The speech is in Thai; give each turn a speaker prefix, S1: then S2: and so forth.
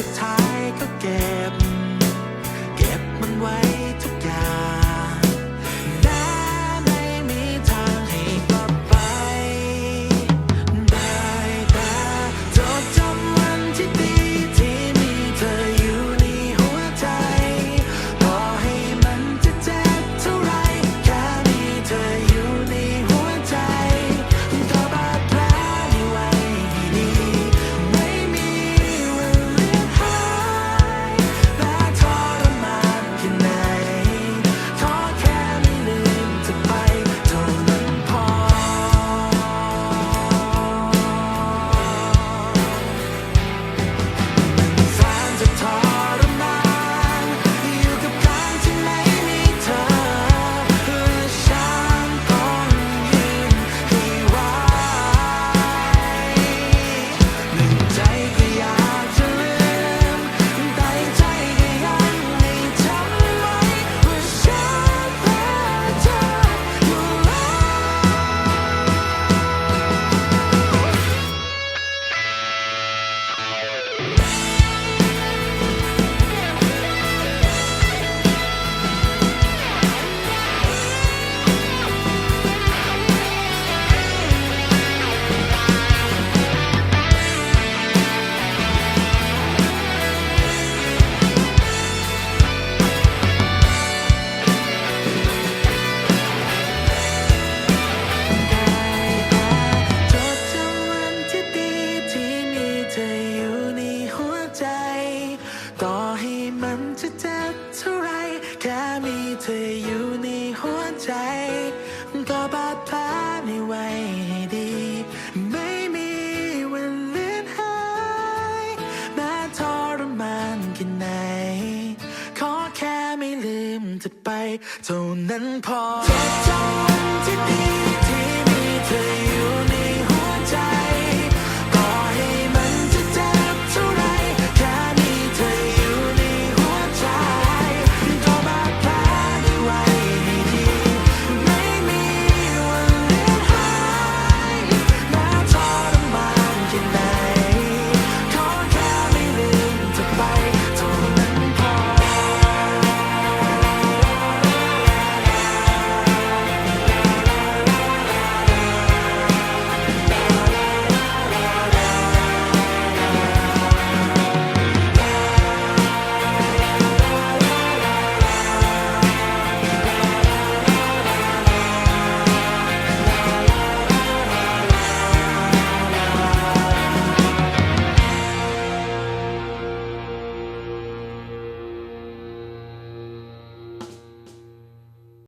S1: ุดท้ายก็เก็บ ออยู่ในหัวใจ ก็บาดแผลไม่ไหวให้ดี ไม่มีวันเลือนหายแม้ทรมานแค่ไหน ขอแค่ไม่ลืมจะไปเท่านั้นพอจงที่ดีที่มีเธออยู่ใน